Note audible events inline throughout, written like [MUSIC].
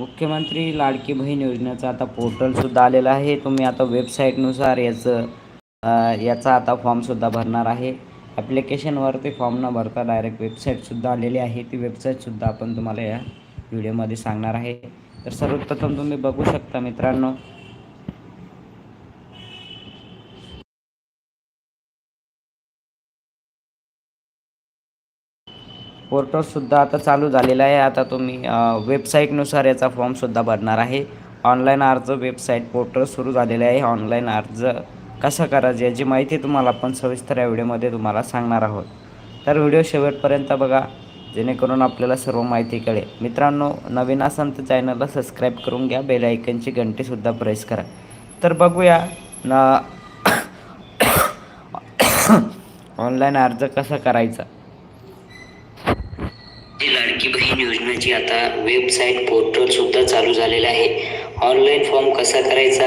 मुख्यमंत्री लाडकी बहीण योजनेचं आता पोर्टलसुद्धा आलेलं आहे. तुम्ही आता वेबसाईटनुसार याचं याचा आता फॉर्मसुद्धा भरणार आहे. ॲप्लिकेशनवर ते फॉर्म न भरता डायरेक्ट वेबसाईटसुद्धा आलेली आहे. ती वेबसाईटसुद्धा आपण तुम्हाला या व्हिडिओमध्ये सांगणार आहे. तर सर्वप्रथम तुम्ही बघू शकता मित्रांनो पोर्टलसुद्धा आता चालू झालेला आहे. आता तुम्ही वेबसाईटनुसार याचा फॉर्मसुद्धा भरणार आहे. ऑनलाईन अर्ज वेबसाईट पोर्टल सुरू झालेले आहे. ऑनलाईन अर्ज कसा करायचा याची माहिती तुम्हाला आपण सविस्तर या व्हिडिओमध्ये तुम्हाला सांगणार आहोत. तर व्हिडिओ शेवटपर्यंत बघा जेणेकरून आपल्याला सर्व माहिती कळेल. मित्रांनो नवीन असाल तर चॅनलला सबस्क्राईब करून घ्या. बेल आयकनची घंटीसुद्धा प्रेस करा. तर बघूया न [COUGHS] ऑनलाईन अर्ज कसा करायचा. लाडकी बहीण योजनेची आता वेबसाईट पोर्टल सुद्धा चालू झालेलं आहे. ऑनलाईन फॉर्म कसा करायचा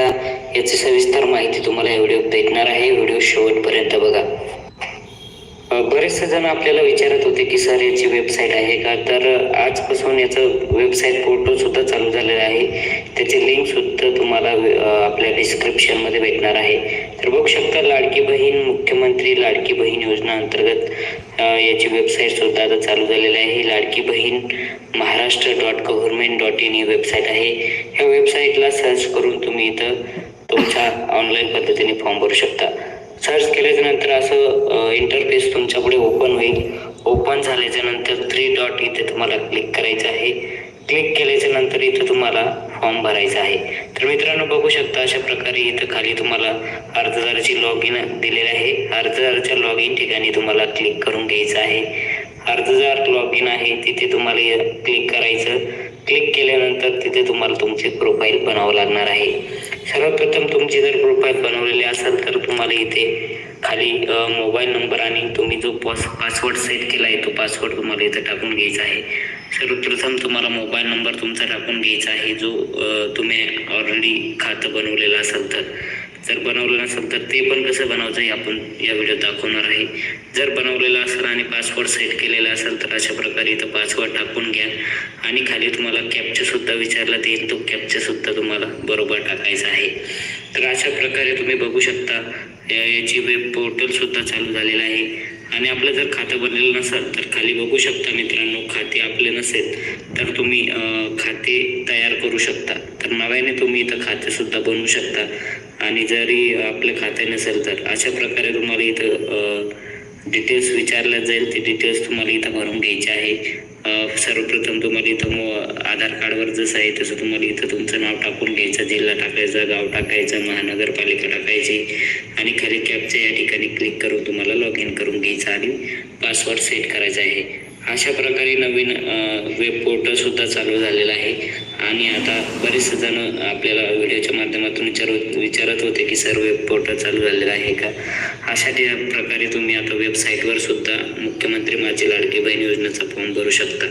याची सविस्तर माहिती तुम्हाला या व्हिडिओ भेटणार आहे. व्हिडिओ शेवटपर्यंत बघा. बरेचसे जण आपल्याला विचारत होते की सर याची वेबसाईट आहे का? तर आजपासून याचं वेबसाईट पोर्टल सुद्धा चालू झालेलं आहे. त्याची लिंक सुद्धा तुम्हाला आपल्या डिस्क्रिप्शनमध्ये भेटणार आहे. तर बघू शकता लाडकी बहीण मुख्यमंत्री लाडकी बहीण योजना अंतर्गत याची वेबसाईट सुद्धा आता चालू झालेली आहे. ही Ladki Bahin Maharashtra dot government dot in he website आहे. ह्या वेबसाईटला सर्च करून तुम्ही इथं तुमच्या ऑनलाईन पद्धतीने फॉर्म भरू शकता. सर्च केल्याच्यानंतर असं इंटरफेस तुमच्यापुढे ओपन होईल. ओपन झाल्याच्यानंतर थ्री डॉट इथे तुम्हाला क्लिक करायचं आहे. क्लिक केल्याच्यानंतर इथं तुम्हाला फॉर्म भरायचा आहे. तर मित्रांनो बघू शकता अशा प्रकारे इथं खाली तुम्हाला अर्जदाराची लॉग इन दिलेले आहे. अर्जदाराच्या लॉग इन ठिकाणी तुम्हाला क्लिक करून घ्यायचं आहे. अर्जदार लॉग इन आहे तिथे तुम्हाला क्लिक करायचं. क्लिक केल्यानंतर तिथे तुम्हाला तुमचे प्रोफाईल बनावं लागणार आहे. सर्वप्रथम तुमची जर प्रोफाईल बनवलेली असेल तर तुम्हाला इथे खाली मोबाईल नंबर आणि तुम्ही जो पास पासवर्ड सेट केला आहे तो पासवर्ड तुम्हाला इथं टाकून घ्यायचा आहे. सर्वप्रथम तुम्हाला मोबाईल नंबर तुमचा टाकून घ्यायचा आहे जो तुम्ही ऑलरेडी खातं बनवलेलं असेल तर. जर बनवलं नसेल तर ते पण कसं बनवायचं हे आपण या व्हिडिओत दाखवणार आहे. जर बनवलेलं असेल आणि पासवर्ड सेट केलेला असेल तर अशा प्रकारे इथं पासवर्ड टाकून घ्या. आणि खाली तुम्हाला कॅपचासुद्धा विचारला येईल तो कॅपचासुद्धा तुम्हाला बरोबर टाकायचा आहे. तर अशा प्रकारे तुम्ही बघू शकता याची वेब पोर्टलसुद्धा चालू झालेलं आहे. आणि आपलं जर खातं बनलेलं नसेल तर खाली बघू शकता मित्रांनो खाते आपले नसेल तर तुम्ही खाते तयार करू शकता. तर नव्याने तुम्ही इथं खाते सुद्धा बनवू शकता. आणि जरी आपलं खाते नसेल तर अशा प्रकारे तुम्हाला इथं डिटेल्स विचारल्या जाईल. ते डिटेल्स तुम्हाला इथं भरून घ्यायचे आहे. सर्वप्रथम तुम्हाला इथं मो आधार कार्डवर जसं आहे तसं तुम्हाला इथं तुमचं नाव टाकून घ्यायचं जिल्हा टाकायचा गाव टाकायचं महानगरपालिका टाकायची. आणि खाली कॅपच्या या ठिकाणी क्लिक करून तुम्हाला लॉग इन करून घ्यायचं आणि पासवर्ड सेट करायचा आहे. अशा प्रकारे नवीन वेब पोर्टल सुद्धा चालू झालेलं आहे. आणि आता बरेचसे जण आपल्याला व्हिडिओच्या माध्यमातून विचार विचारत होते की सर वेब पोर्टल चालू झालेलं आहे का? अशा प्रकारे तुम्ही आता वेबसाईटवर सुद्धा मुख्यमंत्री माझी लाडकी बहीण योजनेचा फॉर्म भरू शकता.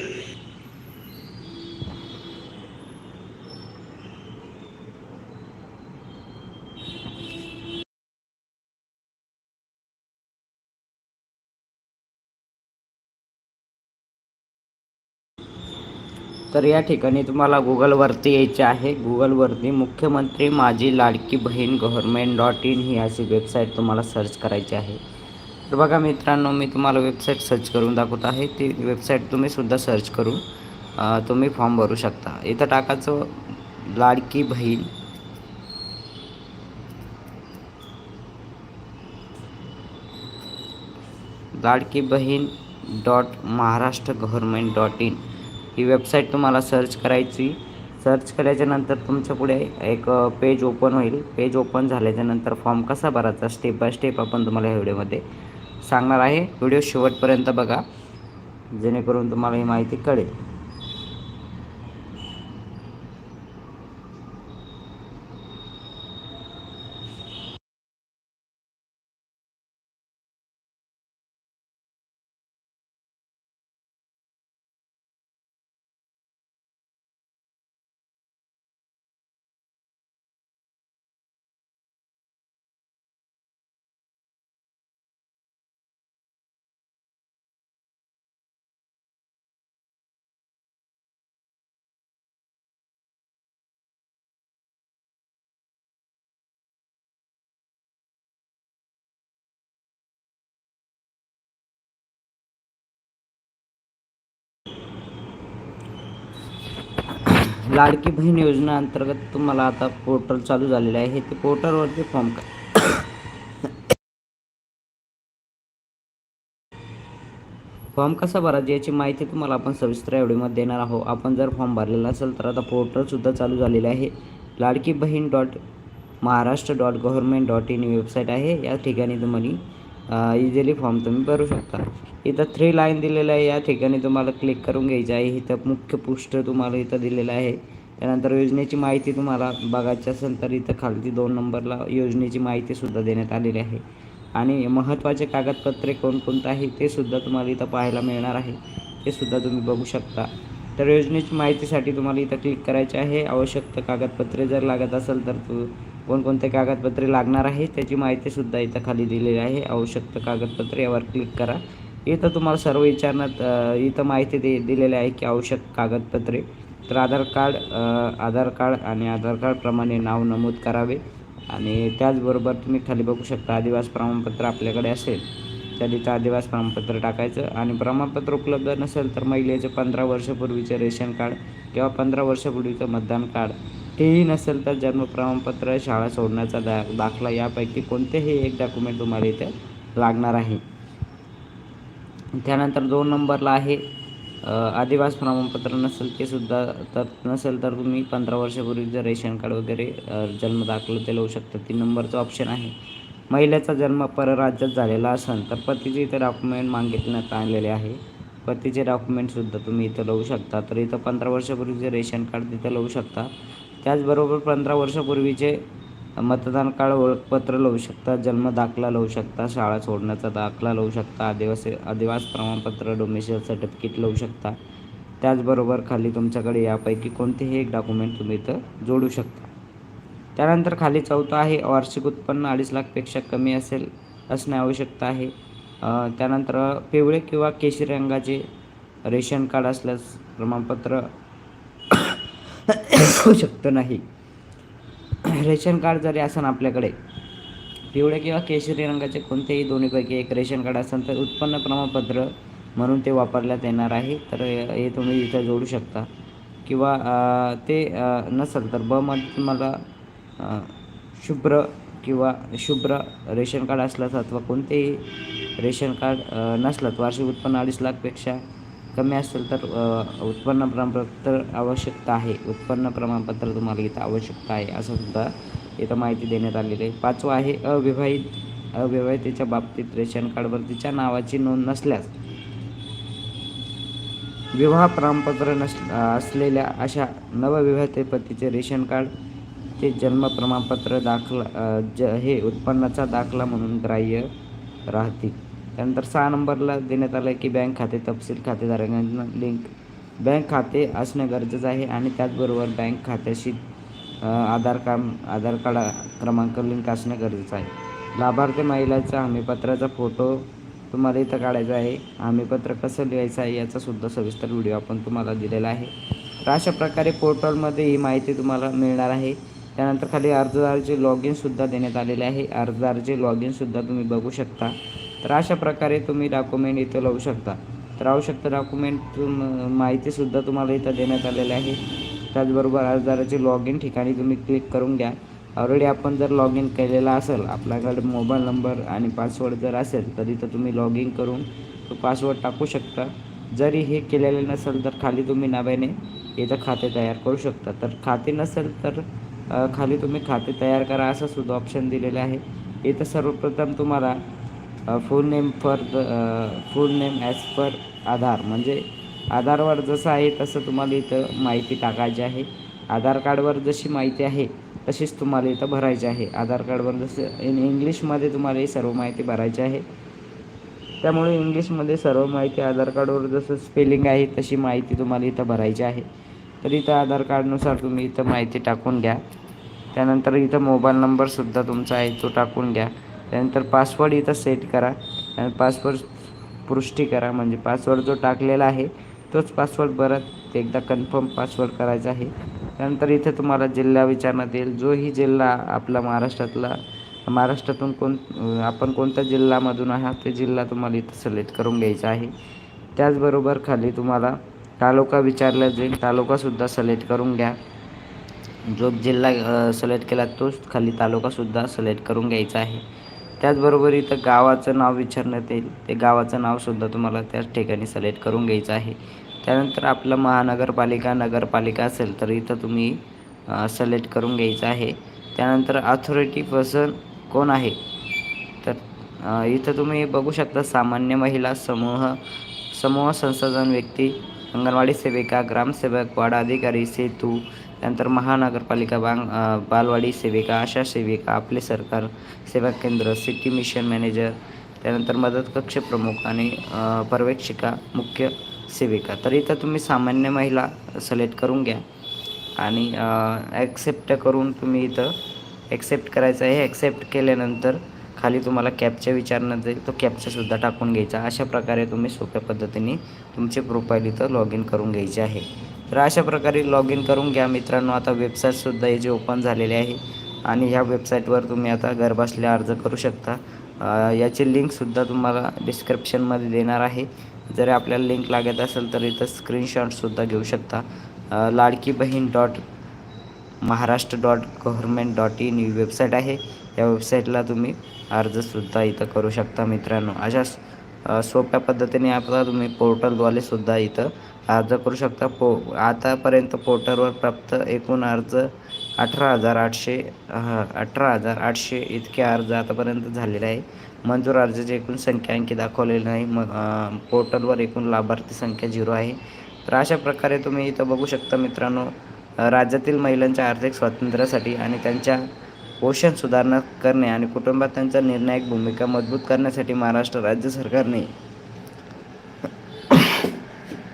तर या ठिकाणी तुम्हाला गुगलवरती यायचे आहे. गुगलवरती मुख्यमंत्री माझी Ladki Bahin government dot in ही अशी वेबसाईट तुम्हाला सर्च करायची आहे. तर बघा मित्रांनो मी तुम्हाला वेबसाईट सर्च करून दाखवत आहे. ती वेबसाईट तुम्हीसुद्धा सर्च करून तुम्ही फॉर्म भरू शकता. इथं टाकायचं Ladki Bahin. Ladki Bahin dot Maharashtra government dot in he website तुम्हाला सर्च करायची. सर्च केल्याच्यानंतर तुमच्यापुढे एक पेज ओपन होईल. पेज ओपन झाल्याच्यानंतर फॉर्म कसा भरायचा? स्टेप बाय स्टेप आपण तुम्हाला या व्हिडिओमध्ये सांगणार आहे. व्हिडिओ शेवटपर्यंत बघा. जेणेकरून तुम्हाला ही माहिती कळेल. लाडकी बहीण योजना अंतर्गत तुम्हाला आता पोर्टल चालू झालेलं आहे. ते पोर्टलवरती फॉर्म फॉर्म कसा भरायचा याची माहिती तुम्हाला आपण सविस्तर एवढीमध्ये देणार आहोत. आपण जर फॉर्म भरलेला असेल तर आता पोर्टलसुद्धा चालू झालेलं आहे. Ladki Bahin dot Maharashtra dot government dot in website आहे. या ठिकाणी तुम्हाला इझिली फॉर्म तुम्ही भरू शकता. इथं थ्री लाईन दिलेलं आहे. या ठिकाणी तुम्हाला क्लिक करून घ्यायचं आहे. इथं मुख्य पृष्ठ तुम्हाला इथं दिलेलं आहे. त्यानंतर योजनेची माहिती तुम्हाला बघायची असेल तर इथं खालती दोन नंबरला योजनेची माहितीसुद्धा देण्यात आलेली आहे. आणि महत्त्वाचे कागदपत्रे कोणकोणतं आहे ते सुद्धा तुम्हाला इथं पाहायला मिळणार आहे. ते सुद्धा तुम्ही बघू शकता. तर योजनेची माहितीसाठी तुम्हाला इथं क्लिक करायचे आहे. आवश्यक कागदपत्रे जर लागत असेल तर तू कोणकोणते कागदपत्रे लागणार आहे त्याची माहितीसुद्धा इथं खाली दिलेली आहे. आवश्यक कागदपत्रे यावर क्लिक करा. इथं तुम्हाला सर्व विचारण्यात इथं माहिती दे दिलेली आहे की आवश्यक कागदपत्रे. तर आधार कार्ड आधार कार्ड आणि आधार कार्डप्रमाणे नाव नमूद करावे. आणि त्याचबरोबर तुम्ही खाली बघू शकता आदिवास प्रमाणपत्र आपल्याकडे असेल. तर इथं आदिवास प्रमाणपत्र टाकायचं. आणि प्रमाणपत्र उपलब्ध नसेल तर महिलेचे पंधरा वर्षापूर्वीचे रेशन कार्ड किंवा पंधरा वर्षापूर्वीचं मतदान कार्ड तेही नसेल तर जन्म प्रमाणपत्र शाळा सोडण्याचा दा दाखला यापैकी कोणतेही एक डॉक्युमेंट तुम्हाला इथे लागणार आहे. त्यानंतर दोन नंबरला आहे. आदिवास प्रमाणपत्र नसेल ते सुद्धा तर नसेल तर तुम्ही पंधरा वर्षापूर्वीचं रेशन कार्ड वगैरे जन्म दाखलं ते लावू शकता. तीन नंबरचं ऑप्शन आहे. महिलेचा जन्म परराज्यात झालेला असेल तर पतीचे इथं डॉक्युमेंट मागितण्यात आलेले आहे. पतीचे डॉक्युमेंटसुद्धा तुम्ही इथं लावू शकता. तर इथं पंधरा वर्षापूर्वीचे रेशन कार्ड तिथं लावू शकता. त्याचबरोबर पंधरा वर्षापूर्वीचे मतदान कार्ड ओळखपत्र लावू शकता जन्म दाखला लावू शकता शाळा सोडण्याचा दाखला लावू शकता आदिवासी आदिवास प्रमाणपत्र डोमेशियल सर्टिफिकेट लावू शकता. त्याचबरोबर खाली तुमच्याकडे यापैकी कोणतेही एक डॉक्युमेंट तुम्ही इथं जोडू शकता. त्यानंतर खाली चौथं आहे वार्षिक उत्पन्न अडीच लाखपेक्षा कमी असेल असणे आवश्यकता आहे. त्यानंतर पिवळे किंवा केशरी रंगाचे रेशन कार्ड असल्यास प्रमाणपत्र [COUGHS] होऊ शकतं नाही. [COUGHS] रेशन कार्ड जरी असेल आपल्याकडे पिवळे किंवा केशरी रंगाचे कोणतेही दोन्हीपैकी एक रेशन कार्ड असेल तर उत्पन्न प्रमाणपत्र म्हणून ते वापरण्यात येणार आहे. तर हे तुम्ही इथं जोडू शकता. किंवा ते नसेल तर ब मध्ये तुम्हाला शुभ्र किंवा शुभ्र रेशन कार्ड असल्यास अथवा कोणतेही रेशन कार्ड नसलं वार्षिक उत्पन्न अडीच लाखपेक्षा कमी असेल तर उत्पन्न प्रमाणपत्र आवश्यकता आहे. उत्पन्न प्रमाणपत्र तुम्हाला इथं आवश्यकता आहे असं सुद्धा इथं माहिती देण्यात आलेली आहे. पाचवं आहे अविवाहित अविवाहितेच्या बाबतीत रेशन कार्डवर तिच्या नावाची नोंद नसल्यास विवाह प्रमाणपत्र नस असलेल्या अशा नवविवाहित पतीचे रेशन कार्ड ते जन्म प्रमाणपत्र दाखला ज हे उत्पन्नाचा दाखला म्हणून ग्राह्य राहतील. त्यानंतर सहा नंबरला देण्यात आलं आहे की बँक खाते तपशील खातेधारकांना लिंक बँक खाते असणं गरजेचं आहे आणि त्याचबरोबर बँक खात्याशी आधार कार्ड आधार कार्ड क्रमांक लिंक असणं गरजेचं आहे. लाभार्थी महिलाचा हमीपत्राचा फोटो तुम्हाला इथं काढायचा आहे. हमीपत्र कसं लिहायचं आहे याचासुद्धा सविस्तर व्हिडिओ आपण तुम्हाला दिलेला आहे. तर अशा प्रकारे पोर्टलमध्ये ही माहिती तुम्हाला मिळणार आहे. त्यानंतर खाली अर्जदाराचे लॉग इनसुद्धा देण्यात आलेले आहे. अर्जदाराचे लॉग इनसुद्धा तुम्ही बघू शकता. तर अशा प्रकारे तुम्ही डॉक्युमेंट इथं लावू शकता. तर आवश्यकता डॉक्युमेंट तुम माहितीसुद्धा तुम्हाला इथं देण्यात आलेली आहे. त्याचबरोबर अर्जदाराचे लॉग इन ठिकाणी तुम्ही क्लिक करून घ्या. ऑलरेडी आपण जर लॉग इन केलेला असेल आपल्याकडे मोबाईल नंबर आणि पासवर्ड जर असेल तर इथं तुम्ही लॉग इन करून तो पासवर्ड टाकू शकता. जरी हे केलेले नसेल तर खाली तुम्ही नव्याने इथं खाते तयार करू शकता. तर खाते नसेल तर खाली तुम्ही खाते तयार करा असं सुद्धा ऑप्शन दिलेलं आहे. इथं सर्वप्रथम तुम्हाला full name for the full name as per Aadhaar. म्हणजे आधारवर जसं आहे तसं तुम्हाला इथं माहिती टाकायची आहे. आधार कार्डवर जशी माहिती आहे तशीच तुम्हाला इथं भरायची आहे. आधार कार्डवर जसं इन इंग्लिशमध्ये तुम्हाला ही सर्व माहिती भरायची आहे. त्यामुळे इंग्लिशमध्ये सर्व माहिती आधार कार्डवर जसं स्पेलिंग आहे तशी माहिती तुम्हाला इथं भरायची आहे. तर इथं आधार कार्डनुसार तुम्ही इथं माहिती टाकून घ्या. त्यानंतर इथं मोबाईल नंबरसुद्धा तुमचा आहे तो टाकून घ्या. त्यानंतर पासवर्ड इथं सेट करा. आणि पासवर्ड पुष्टी करा. म्हणजे पासवर्ड जो टाकलेला आहे तोच पासवर्ड परत एकदा कन्फर्म पासवर्ड करायचा आहे. त्यानंतर इथे तुम्हाला जिल्हा विचारण्यात येईल जोही जिल्हा आपला महाराष्ट्रातला महाराष्ट्रातून कोण आपण कोणत्या जिल्ह्यामधून आहात ते जिल्हा तुम्हाला इथं सिलेक्ट करून घ्यायचा आहे. त्याचबरोबर खाली तुम्हाला तालुका विचारला जाईल. तालुकासुद्धा सिलेक्ट करून घ्या. जो जिल्हा सिलेक्ट केला तोच खाली तालुकासुद्धा सिलेक्ट करून घ्यायचा आहे. त्याचबरोबर इथं गावाचं नाव विचारण्यात येईल. ते गावाचं नावसुद्धा तुम्हाला त्याच ठिकाणी सिलेक्ट करून घ्यायचं आहे. त्यानंतर आपलं महानगरपालिका नगरपालिका असेल तर इथं तुम्ही सिलेक्ट करून घ्यायचं आहे. त्यानंतर अथॉरिटी पर्सन कोण आहे? तर इथं तुम्ही बघू शकता सामान्य महिला समूह समूह संसाधन व्यक्ती अंगणवाडी सेविका ग्रामसेवक वाडा अधिकारी सेतू त्यानंतर महानगरपालिका बांग बालवाडी सेविका आशा सेविका आपले सरकार सेवा केंद्र सिटी मिशन मॅनेजर त्यानंतर मदत कक्ष प्रमुख आणि पर्यवेक्षिका मुख्य सेविका. तर इथं तुम्ही सामान्य महिला सिलेक्ट करून घ्या आणि ॲक्सेप्ट करून तुम्ही इथं ॲक्सेप्ट करायचं आहे. ॲक्सेप्ट केल्यानंतर खाली तुम्हाला कॅपचा विचारण्यात जाईल तो कॅपचासुद्धा टाकून घ्यायचा. अशा प्रकारे तुम्ही सोप्या पद्धतीने तुमचे प्रोफाईल इथं लॉग इन करून घ्यायचे आहे. तर अशा प्रकारे लॉग इन करून घ्या मित्रांनो. आता वेबसाईटसुद्धा याची ओपन झालेली आहे. आणि ह्या वेबसाईटवर तुम्ही आता घरबसल्या अर्ज करू शकता. याची लिंकसुद्धा तुम्हाला डिस्क्रिप्शनमध्ये देणार आहे. जरी आपल्याला लिंक लागत असेल तर इथं स्क्रीनशॉटसुद्धा घेऊ शकता. Ladki Bahin dot Maharashtra dot government dot in he website आहे. या वेबसाईटला तुम्ही अर्जसुद्धा इथं करू शकता मित्रांनो. अशा सोप्या पद्धतीने आता तुम्ही पोर्टलद्वारे सुद्धा इथं अर्ज करू शकता. पो आतापर्यंत पोर्टलवर प्राप्त एकूण अर्ज अठरा हजार आठशे अठरा हजार आठशे इतके अर्ज आतापर्यंत झालेले आहे. मंजूर अर्जाची एकूण संख्या आणखी दाखवलेली नाही. मग पोर्टलवर एकूण लाभार्थी संख्या झिरो आहे. तर अशा प्रकारे तुम्ही इथं बघू शकता मित्रांनो राज्यातील महिलांच्या आर्थिक स्वातंत्र्यासाठी आणि त्यांच्या पोषण सुधारणा करणे आणि कुटुंबात त्यांचा निर्णायक भूमिका मजबूत करण्यासाठी महाराष्ट्र राज्य सरकारने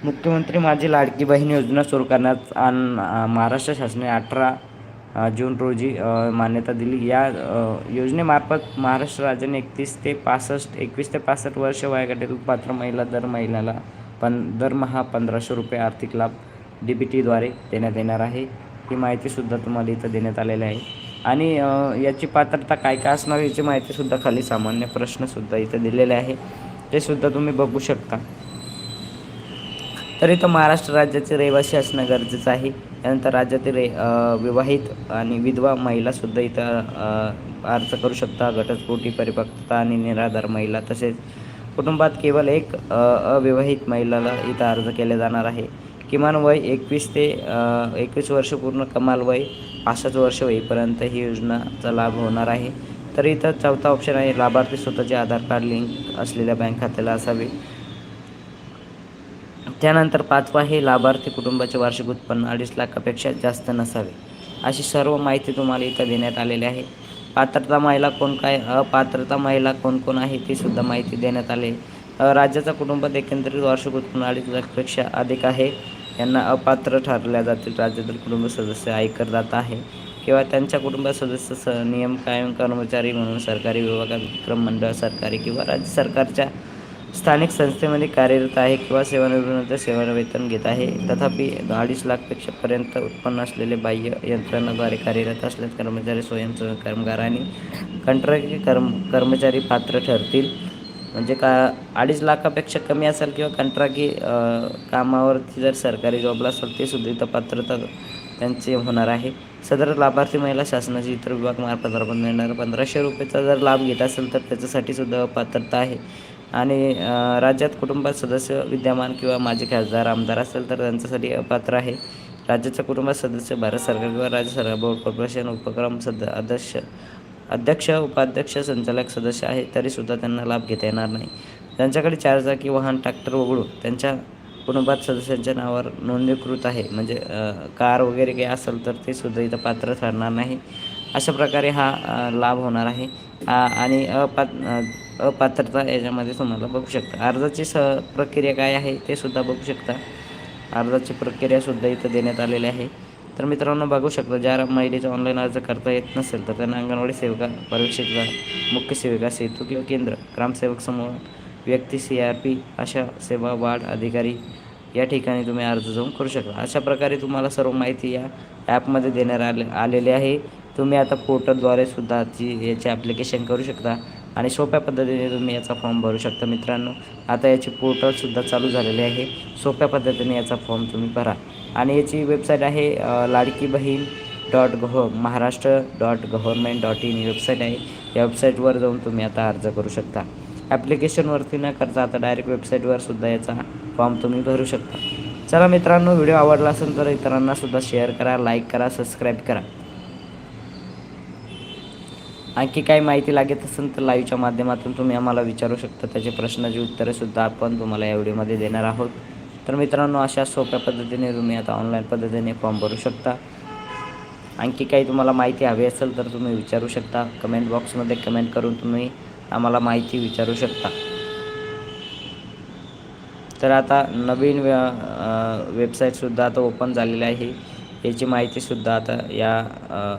मुख्यमंत्री माझी लाडकी बहीण योजना सुरू करण्यात आण महाराष्ट्र शासनाने अठरा जून रोजी मान्यता दिली. या योजनेमार्फत महाराष्ट्र राज्याने एकतीस ते पासष्ट एकवीस ते पासष्ट वर्ष वयागटातील पात्र महिला दर महिन्याला पण दरमहा पंधराशे रुपये आर्थिक लाभ डी बी टीद्वारे देण्यात येणार आहे. ही माहितीसुद्धा तुम्हाला इथं देण्यात आलेली आहे. आणि याची पात्रता काय काय असणार याची माहितीसुद्धा खाली सामान्य प्रश्नसुद्धा इथं दिलेले आहे. ते सुद्धा तुम्ही बघू शकता. तर इथं महाराष्ट्र राज्याचे रहिवासी असणं गरजेचं आहे. त्यानंतर राज्यातील रे विवाहित आणि विधवा महिलासुद्धा इथं अर्ज करू शकता. घटस्फोटी परिपक्वता आणि निराधार महिला तसेच कुटुंबात केवळ एक अविवाहित महिलाला इथं अर्ज केले जाणार आहे. किमान वय एकवीस ते एकवीस वर्ष पूर्ण कमाल वय पासष्ट वर्ष होईपर्यंत ही योजनाचा लाभ होणार आहे. तर इथं चौथा ऑप्शन आहे लाभार्थी स्वतःचे आधार कार्ड लिंक असलेल्या बँक खात्याला असावे. त्यानंतर पाचवा हे लाभार्थी कुटुंबाचे वार्षिक उत्पन्न अडीच लाखापेक्षा जास्त नसावे. अशी सर्व माहिती तुम्हाला इथं देण्यात आलेली आहे. पात्रता महिला कोण काय अपात्रता महिला कोण कोण आहे ती सुद्धा माहिती देण्यात आली. राज्याचा कुटुंबात एकंदरीत वार्षिक उत्पन्न अडीच लाखपेक्षा अधिक आहे. यांना अपात्र ठरल्या जातील राज्यातील कुटुंब सदस्य आयकरदाता आहे. किंवा त्यांच्या कुटुंब सदस्य स नियम कायम कर्मचारी म्हणून सरकारी विभागात विक्रम मंडळ सरकारी किंवा राज्य सरकारच्या स्थानिक संस्थेमध्ये कार्यरत आहे किंवा सेवानिवृत्तीनंतर सेवावेतन घेत आहे. तथापि अडीच लाखपेक्षा पर्यंत उत्पन्न असलेले बाह्य यंत्रणाद्वारे कार्यरत असल्यास कर्मचारी स्वयंसेवक कामगार आणि कंत्राटी कर्म कर्मचारी पात्र ठरतील. म्हणजे का अडीच लाखापेक्षा कमी असेल किंवा कंत्राटी कामावरती जर सरकारी जॉबला असेल ते सुद्धा इथं पात्रता त्यांचे होणार आहे. सदर लाभार्थी महिला शासनाची इतर विभागमार्फत राबवून मिळणारा पंधराशे रुपयेचा जर लाभ घेत असेल तर त्याच्यासाठी सुद्धा पात्रता आहे. आणि राज्यात कुटुंबात सदस्य विद्यमान किंवा माजी खासदार आमदार असेल तर त्यांच्यासाठी अपात्र आहे. राज्याच्या कुटुंबात सदस्य भारत सरकार किंवा राज्य सरकार बोर्ड कॉर्पोरेशन उपक्रम सद अध्यक्ष अध्यक्ष उपाध्यक्ष संचालक सदस्य आहे तरीसुद्धा त्यांना लाभ घेता येणार नाही. त्यांच्याकडे चारचाकी वाहन ट्रॅक्टर वगळून त्यांच्या कुटुंबात सदस्यांच्या नावावर नोंदणीकृत आहे. म्हणजे कार वगैरे काही असेल तर ते सुद्धा इथं पात्र ठरणार नाही. अशा प्रकारे हा लाभ होणार आहे. आणि अपात पात्रता अपात्रता याच्यामध्ये तुम्हाला बघू शकता. अर्जाची स प्रक्रिया काय आहे ते सुद्धा बघू शकता. अर्जाची प्रक्रियासुद्धा इथं देण्यात आलेली आहे. तर मित्रांनो बघू शकता ज्या महिलेचा ऑनलाईन अर्ज करता येत नसेल तर त्यांना अंगणवाडी सेविका परीक्षेचा मुख्य सेविका सेतू किंवा केंद्र ग्रामसेवक समूह व्यक्ती सी आर पी अशा सेवा वार्ड अधिकारी या ठिकाणी तुम्ही अर्ज जाऊन करू शकता. अशा प्रकारे तुम्हाला सर्व माहिती या ॲपमध्ये देण्यात आले आलेली आहे. तुम्ही आता पोर्टलद्वारे सुद्धा ती याचे ॲप्लिकेशन करू शकता. आणि सोप्या पद्धतीने तुम्ही याचा फॉर्म भरू शकता मित्रांनो. आता याची पोर्टलसुद्धा चालू झालेले आहे. सोप्या पद्धतीने याचा फॉर्म तुम्ही भरा. आणि याची वेबसाईट आहे Ladki Bahin dot gov Maharashtra dot government dot in he website आहे. या वेबसाईटवर जाऊन तुम्ही आता अर्ज करू शकता. ॲप्लिकेशनवरती न करता आता डायरेक्ट वेबसाईटवर सुद्धा याचा फॉर्म तुम्ही भरू शकता. चला मित्रांनो व्हिडिओ आवडला असेल तर इतरांनासुद्धा शेअर करा लाईक करा सबस्क्राईब करा. आणखी काही माहिती लागत असेल तर लाईव्हच्या माध्यमातून तुम्ही आम्हाला विचारू शकता. त्याचे प्रश्नाची उत्तरेसुद्धा आपण तुम्हाला या व्हिडिओमध्ये देणार आहोत. तर मित्रांनो अशा सोप्या पद्धतीने तुम्ही आता ऑनलाईन पद्धतीने फॉर्म भरू शकता. आणखी काही तुम्हाला माहिती हवी असेल तर तुम्ही विचारू शकता. कमेंट बॉक्समध्ये कमेंट करून तुम्ही आम्हाला माहिती विचारू शकता. तर आता नवीन वे वेबसाईटसुद्धा आता ओपन झालेली आहे. याची माहितीसुद्धा आता या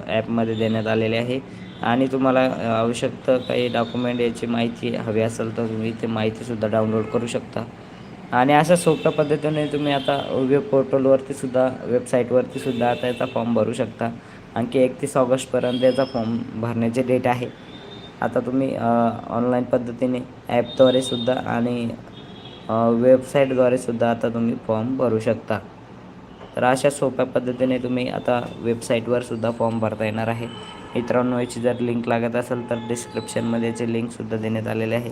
ॲपमध्ये देण्यात आलेली आहे. आणि तुम्हाला आवश्यकता आवश्यक काही डॉक्युमेंट याची माहिती हवी असेल तर तुम्ही ते माहितीसुद्धा डाउनलोड करू शकता. आणि अशा सोप्या पद्धतीने तुम्ही आता वेब पोर्टलवरती सुद्धा वेबसाईटवरती सुद्धा आता याचा फॉर्म भरू शकता. आणखी एकतीस ऑगस्टपर्यंत याचा फॉर्म भरण्याचे डेट आहे. आता तुम्ही ऑनलाईन पद्धतीने ॲपद्वारे सुद्धा आणि वेबसाईटद्वारे सुद्धा आता तुम्ही फॉर्म भरू शकता. तर अशा सोप्या पद्धतीने तुम्ही आता वेबसाईटवर सुद्धा फॉर्म भरता येणार आहे. मित्रांनो याची जर लिंक लागत असेल तर डिस्क्रिप्शनमध्ये याची लिंकसुद्धा देण्यात आलेली आहे.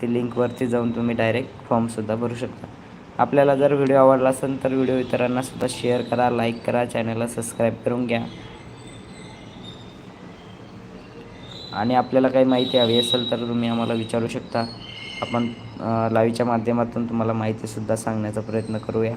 ती लिंकवरती जाऊन तुम्ही डायरेक्ट फॉर्मसुद्धा भरू शकता. आपल्याला जर व्हिडिओ आवडला असेल तर व्हिडिओ इतरांनासुद्धा शेअर करा लाईक करा चॅनलला सबस्क्राईब करून घ्या. आणि आपल्याला काही माहिती हवी असेल तर तुम्ही आम्हाला विचारू शकता. आपण लाईव्हच्या माध्यमातून तुम्हाला माहितीसुद्धा सांगण्याचा प्रयत्न करूया.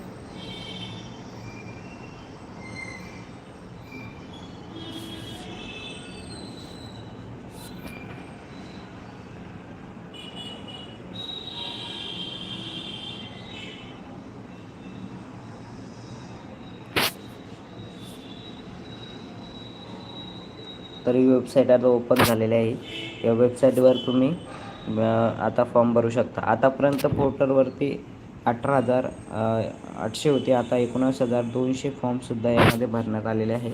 तर ही वेबसाईट आता ओपन झालेली आहे. या वेबसाईटवर तुम्ही आता फॉर्म भरू शकता. आतापर्यंत पोर्टलवरती अठरा हजार आठशे होते. आता एकोणीस हजार दोनशे फॉर्मसुद्धा यामध्ये भरण्यात आलेले आहे.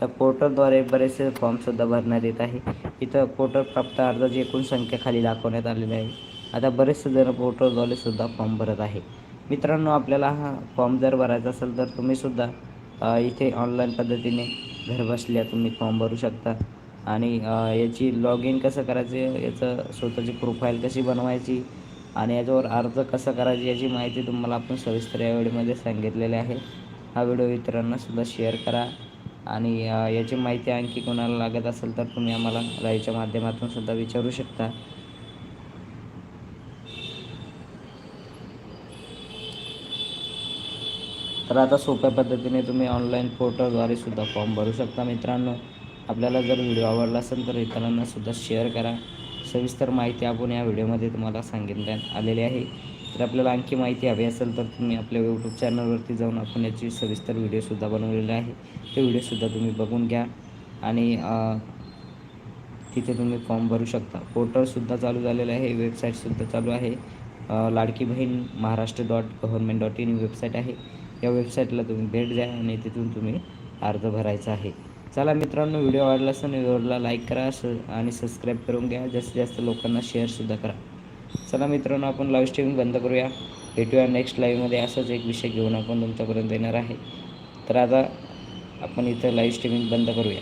तर पोर्टलद्वारे बरेचसे फॉर्मसुद्धा भरण्यात येत आहे. इथं पोर्टल प्राप्त अर्जाची एकूण संख्या खाली दाखवण्यात आलेली आहे. आता बरेचसे जण पोर्टलद्वारे सुद्धा फॉर्म भरत आहे. मित्रांनो आपल्याला हा फॉर्म जर भरायचा असेल तर तुम्हीसुद्धा इथे ऑनलाईन पद्धतीने घरबसल्या तुम्ही फॉर्म भरू शकता. आणि याची लॉग इन कसं करायचं याचं स्वतःची प्रोफाईल कशी बनवायची आणि याच्यावर अर्ज कसा करायची याची माहिती तुम्हाला आपण सविस्तर या व्हिडिओमध्ये सांगितलेली आहे. हा व्हिडिओ इतरांना सुद्धा शेअर करा आणि याची माहिती आणखी कोणाला लागत असेल तर तुम्ही आम्हाला राईच्या माध्यमातून सुद्धा विचारू शकता. तर आता सोप्या पद्धतीने तुम्ही ऑनलाईन पोर्टलद्वारे सुद्धा फॉर्म भरू शकता मित्रांनो. आपल्याला जर व्हिडिओ आवडला असेल तर इतरांना सुद्धा शेअर करा. सविस्तर माहिती आपण या व्हिडिओमध्ये तुम्हाला सांगितण्यात आलेली आहे. तर आपल्याला आणखी माहिती हवी असेल तर तुम्ही आपल्या यूट्यूब चॅनलवरती जाऊन आपण याची सविस्तर व्हिडिओसुद्धा बनवलेले आहे. ते व्हिडिओसुद्धा तुम्ही बघून घ्या. आणि तिथे तुम्ही फॉर्म भरू शकता. पोर्टलसुद्धा चालू झालेलं आहे. वेबसाईटसुद्धा चालू आहे. Ladki Bahin Maharashtra dot government dot in website आहे. या वेबसाईटला तुम्ही भेट द्या आणि तिथून तुम्ही अर्ज भरायचा आहे. चला मित्रांनो व्हिडिओ आवडला असेल व्हिडिओला लाईक करा स आणि सबस्क्राईब करून घ्या. जास्तीत जास्त लोकांना शेअरसुद्धा करा. चला मित्रांनो आपण लाईव्ह स्ट्रीमिंग बंद करूया. भेटूया नेक्स्ट लाईव्हमध्ये असंच एक विषय घेऊन आपण तुमच्यापर्यंत येणार आहे. तर आता आपण इथं लाईव्ह स्ट्रीमिंग बंद करूया.